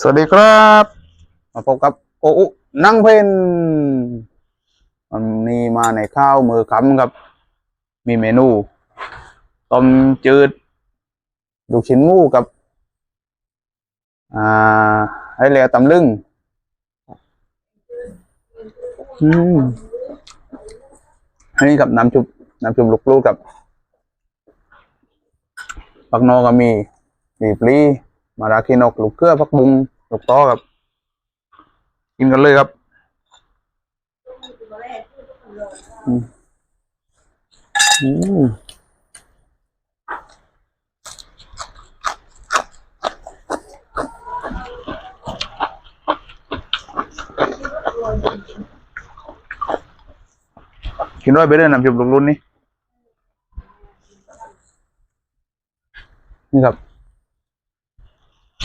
สวัสดีครับ มาพบกับโออุนั่งเพนวันนี้มาในข้าวมือคำครับ มีเมนูต้มจืดลูกชิ้นงูกับอ่าให้เรียตำลึงอืมอันนี้กับน้ำจุบน้ำจุบลูกลูกกับปักนอก็มีมีปลี มาราคินกลูกเกลือพักบุงลูกต้อครับ กินกันเลยครับอืมกินด้วยไปเรื่อยน้ำจุบลูกรุ่นนี่นี่ครับ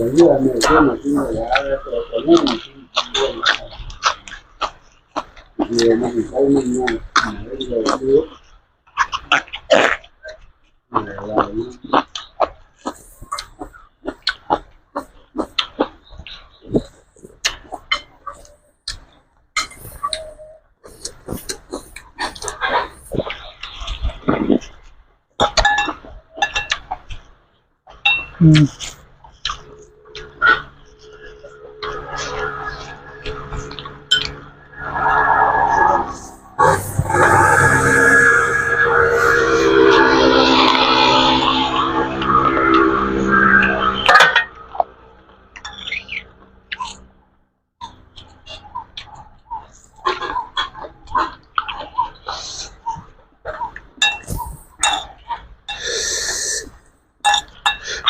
Ayúdame, yo la pero también me ayuda.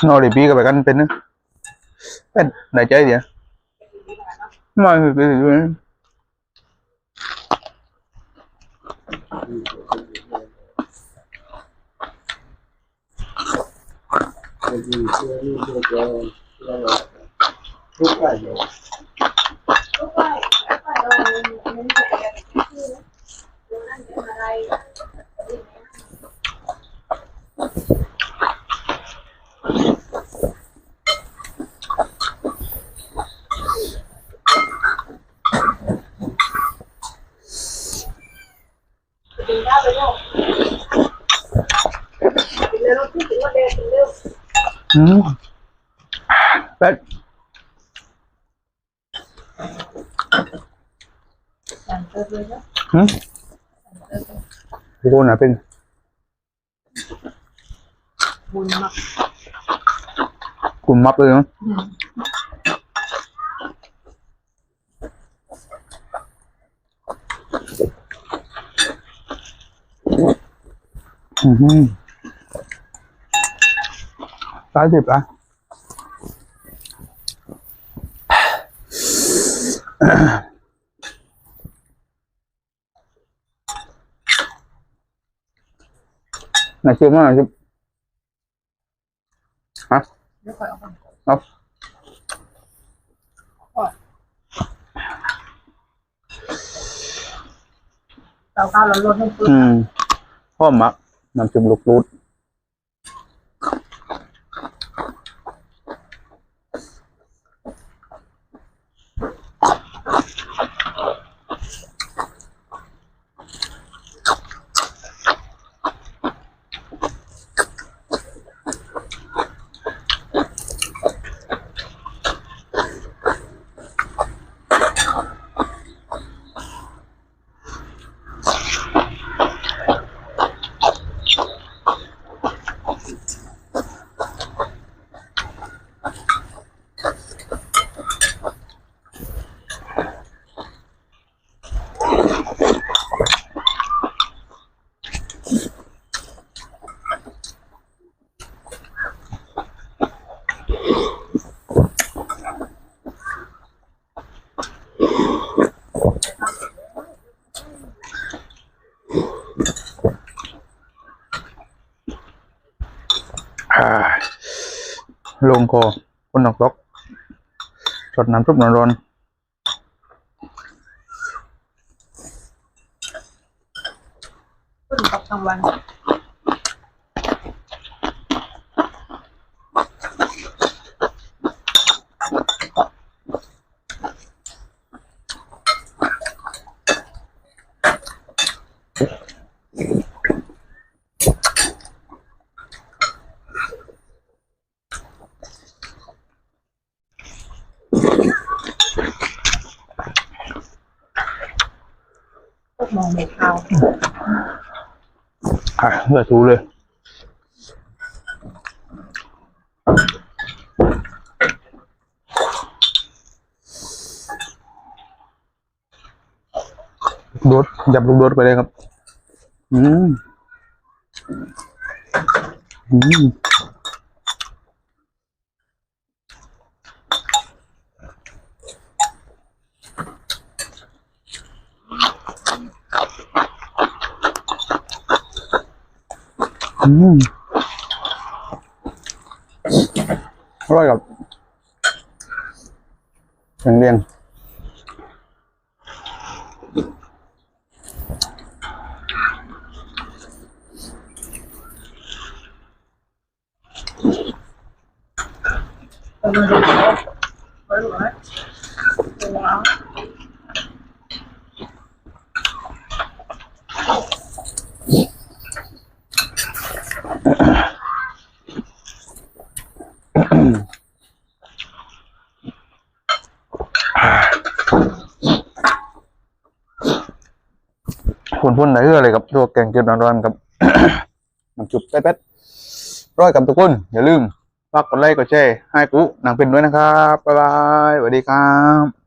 ನೋಡಿ ಬೀಗ ಬೇಕನ್ ಪೆನ್ ನೈಚಾ ಇದೆಯಾ ಮಾಡಿ อืมเป็ดหืมกูน่ะเป็นบุญมากกลุ่มมับเลยเนาะอืม สายสิบอะไหนชิมมาหน่อยชิมฮะเดี๋ยวค่อยเอาไปเอาเราก้าวเราลดให้ปุ๊บอืมพ่อมักน้ำจิ้มลูกรูด ลงคอคนดอกตกสดน้ำซุปร้อนคนตกทั้งวัน มองไม่เข้าๆอะเลือดถูเลยโดดจับลูกโดดไปเลยครับ อืม อืม อืมอร่อยครับเรียงเรียง ตอนนี้เด็กเขาไว้หรอว้าวคุณพุ่นไหนเอะไรกับตัวแกงเกี๊ยวร้อนๆกับมันจุบแป๊ดๆร้อยกับทุกคนอย่าลืมฝากกดไลค์กดแชร์ให้กูนางเป็นด้วยนะครับบ๊ายบายสวัสดีครับ